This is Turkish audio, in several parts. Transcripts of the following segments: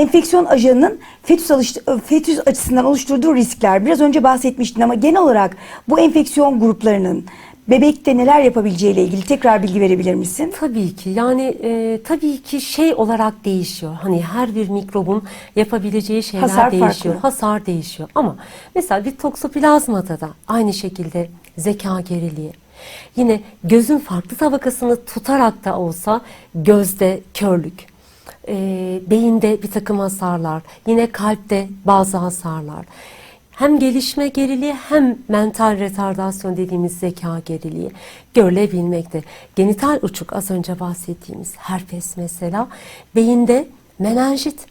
enfeksiyon ajanının fetüs, alış- fetüs açısından oluşturduğu riskler. Biraz önce bahsetmiştin ama genel olarak bu enfeksiyon gruplarının bebekte neler yapabileceğiyle ilgili tekrar bilgi verebilir misin? Tabii ki yani e, tabii ki şey olarak değişiyor. Hani her bir mikrobun yapabileceği şeyler Hasar değişiyor. farklı. Hasar değişiyor. Ama mesela bir toksoplazmada da aynı şekilde zeka geriliği. Yine gözün farklı tabakasını tutarak da olsa gözde körlük, e, beyinde bir takım hasarlar, yine kalpte bazı hasarlar. Hem gelişme geriliği hem mental retardasyon dediğimiz zeka geriliği görülebilmekte. Genital uçuk az önce bahsettiğimiz herpes mesela beyinde menenjit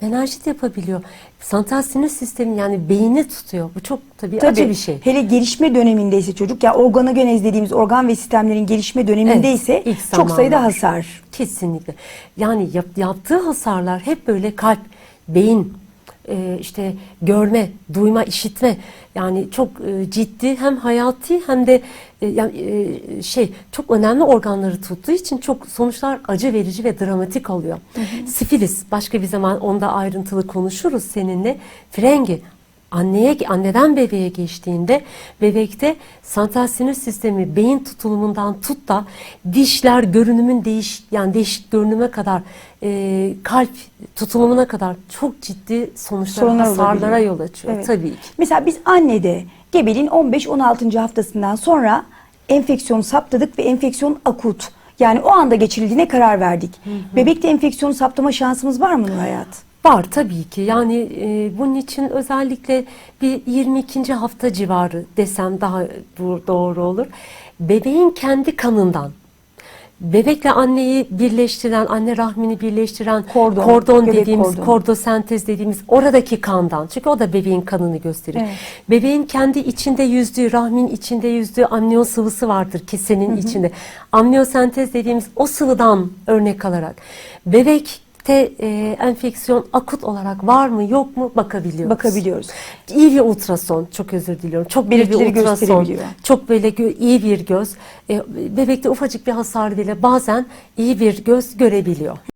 menenjit yapabiliyor. Santral sinir sistemi yani beyni tutuyor. Bu çok tabii, acı bir şey. Hele gelişme dönemindeyse çocuk ya organogenez dediğimiz organ ve sistemlerin gelişme dönemindeyse Evet, ilk çok sayıda hasar. Kesinlikle. Yani yap- yaptığı hasarlar hep böyle kalp, beyin, e, işte görme, duyma, işitme yani çok e, ciddi hem hayati hem de e, yani e, şey çok önemli organları tuttuğu için çok sonuçlar acı verici ve dramatik oluyor. Sifilis başka bir zaman onda ayrıntılı konuşuruz seninle. Frengi anneye anneden bebeğe geçtiğinde bebekte santral sinir sistemi beyin tutulumundan tut da dişler görünümün değiş yani değişik görünüme kadar e, kalp tutulumuna kadar çok ciddi sonuçlara Sorunlar hasarlara olabiliyor. yol açıyor Evet. tabii ki. Mesela biz annede gebeliğin 15-16. haftasından sonra enfeksiyon saptadık ve enfeksiyon akut. Yani o anda geçirildiğine karar verdik. Bebekte enfeksiyon saptama şansımız var mı Nur Hayat? Var tabii ki. Yani e, bunun için özellikle bir 22. hafta civarı desem daha doğru olur. Bebeğin kendi kanından bebekle anneyi birleştiren, anne rahmini birleştiren Kordon, kordon, dediğimiz, kordonu. kordosentez dediğimiz oradaki kandan. Çünkü o da bebeğin kanını gösterir. Evet. Bebeğin kendi içinde yüzdüğü, rahmin içinde yüzdüğü amniyon sıvısı vardır kesenin içinde. Amniyosentez dediğimiz o sıvıdan örnek alarak bebekte e, enfeksiyon akut olarak var mı yok mu bakabiliyoruz. Bakabiliyoruz. İyi bir ultrason, çok özür diliyorum. Çok iyi bir ultrason, çok böyle iyi bir göz. E, bebekte ufacık bir hasar bile bazen iyi bir göz görebiliyor.